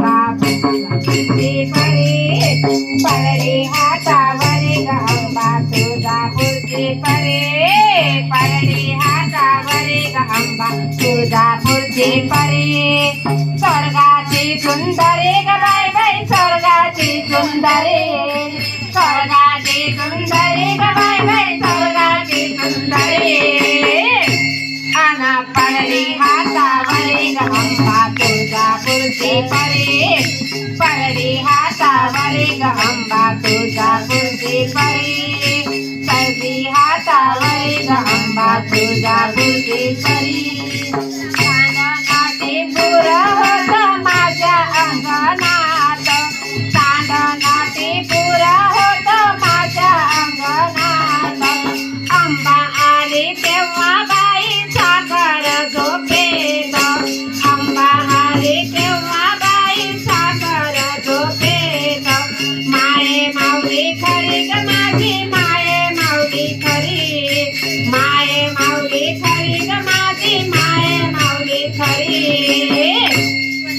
अंबा तुळजापूरची परे परडे हातावरे ग अंबा तुळजापूरची परे परडे हातावरे ग अंबा तुळजापूरची परे स्वर्गाची सुंदरे ग बाय स्वर्गाची सुंदरे. स्वर्गा तुळजापूरची परे पडली हातावरे ग अंबा तुळजापूरची परे. पडली हातावरे ग अंबा तुळजापूरची परी. नाटे पुर होत माझ्या अंगणात. नाटे पुर होत माझ्या अंगणात. आंबा आली तेव्हा माऊली खरी ग माझी माये माऊली खरी. माये माऊली खरी ग माझी माये माऊली खरी.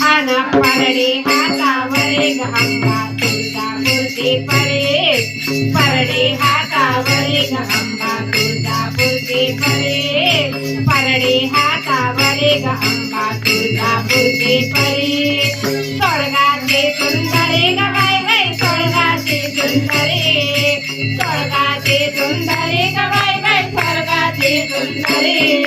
अन परडे हातावरे ग अंबा तुळजापूरची परे. परडे हातावरे ग अंबा तुळजापूरची परे. परडे हातावरे ग अंबा तुळजापूरची परे. सुंदरे स्वर्गाचे सुंदरे ग बाय स्वर्गाचे सुंदरे.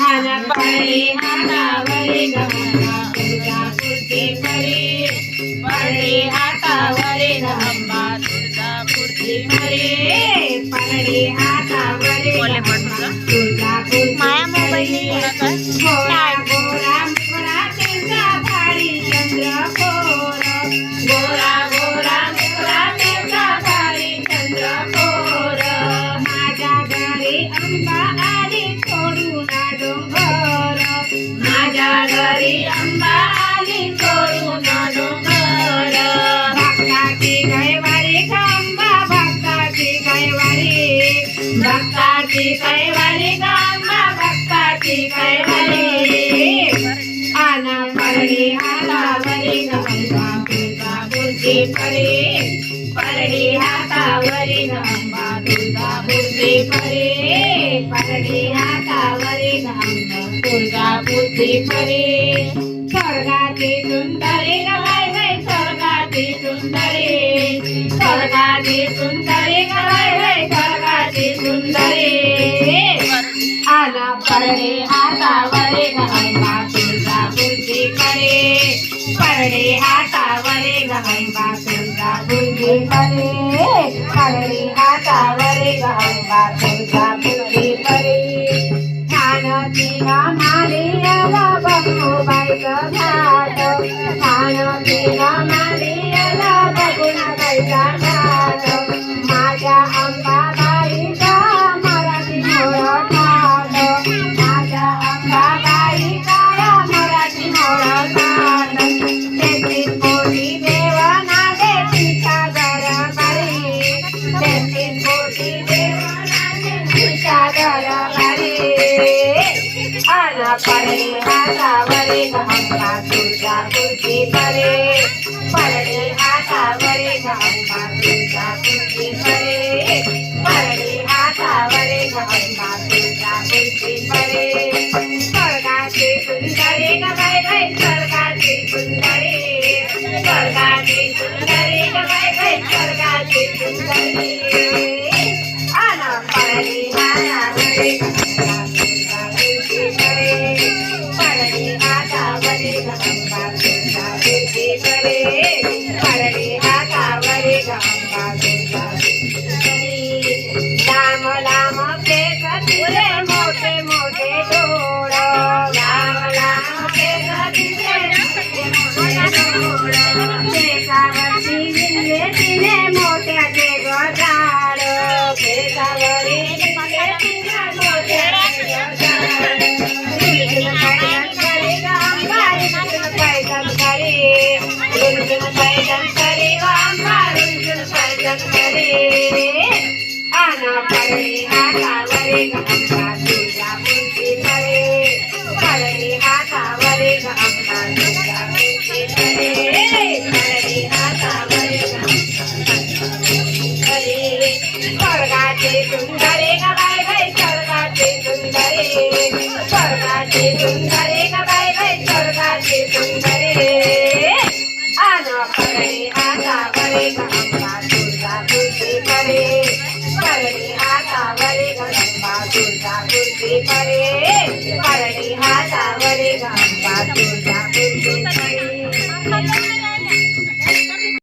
अन परडे हातावरे ग अंबा तुळजापूरची परे. परडे हातावरे ग अंबा तुळजापूरची परे. परडे हातावरे हातावरी गंगा बुद्धी परे परडी हातावरी गंगा तुझा बुद्धी परे स्वर्गाची सुंदरे गवाय गय स्वर्गाची सुंदरे स्वर्गाची सुंदरे गवाय गय स्वर्गाची सुंदरे आला परडे हातावरे गंगा तुझा बुद्धी करे परडे हातावरे गंगा तुझा बुद्धी करे परडे हातावरे गंगा तुझा पडे हातावरे गंगा तुझा परे पडे हातावरे गंगा तुझा परे. पडे हातावरे गंगा तुझा परे स्वर्गाची सुंदरे ग सुंदरे सुंदरे सुंदरे. Música सुंदरे दुर्गा तुझे परे. पडे आता वरे गंगा दुर्गा तुझे परे.